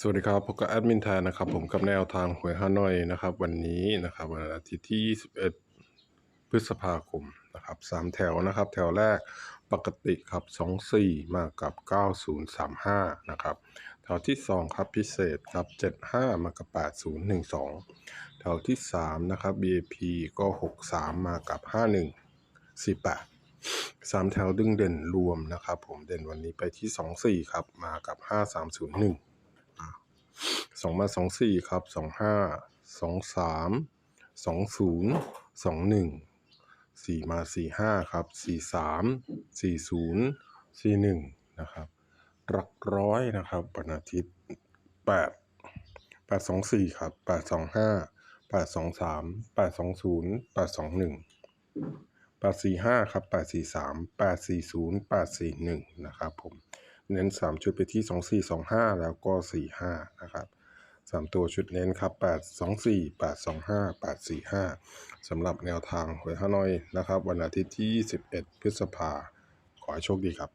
สวัสดีครับพบกับแอดมินแทนนะครับ ผมกับแนวทางหวยฮานอยนะครับ วันนี้นะครับวันอาทิตย์ที่ 21 พฤษภาคมนะครับสามแถวนะครับ แถวแรกปกติครับ 24 มากับ 9035 นะครับ แถวที่ 2 ครับพิเศษครับ 75 มากับ 8012 แถวที่ 3 นะครับ BAP ก็ 63 มากับ 5148สามแถวดึงเด่นรวมนะครับ ผมเด่นวันนี้ไปที่ 24 ครับ มากับ 5301 สองมาสองสี่ครับสองห้าสองสามสองศูนย์สองหนึ่งสี่มาสี่ห้าครับสี่สามสี่ศูนย์สี่หนึ่งนะครับหลักร้อยนะครับวันอาทิตย์แปดแปดสองสี่ครับแปดสองห้าแปดสองสามแปดสองศูนย์แปดสองหนึ่งแปดสี่ห้าครับแปดสี่สามแปดสี่ศูนย์แปดสี่หนึ่งนะครับผมเน้นสามชุดไปที่สองสี่สองห้าแล้วก็สี่ห้านะครับ สามตัวชุดเน้นครับแปดสองสี่แปดสองห้าแปดสี่ห้าสำหรับแนวทางหวยฮานอยนะครับ วันอาทิตย์ที่ยี่สิบเอ็ดพฤษภา ขอให้โชคดีครับ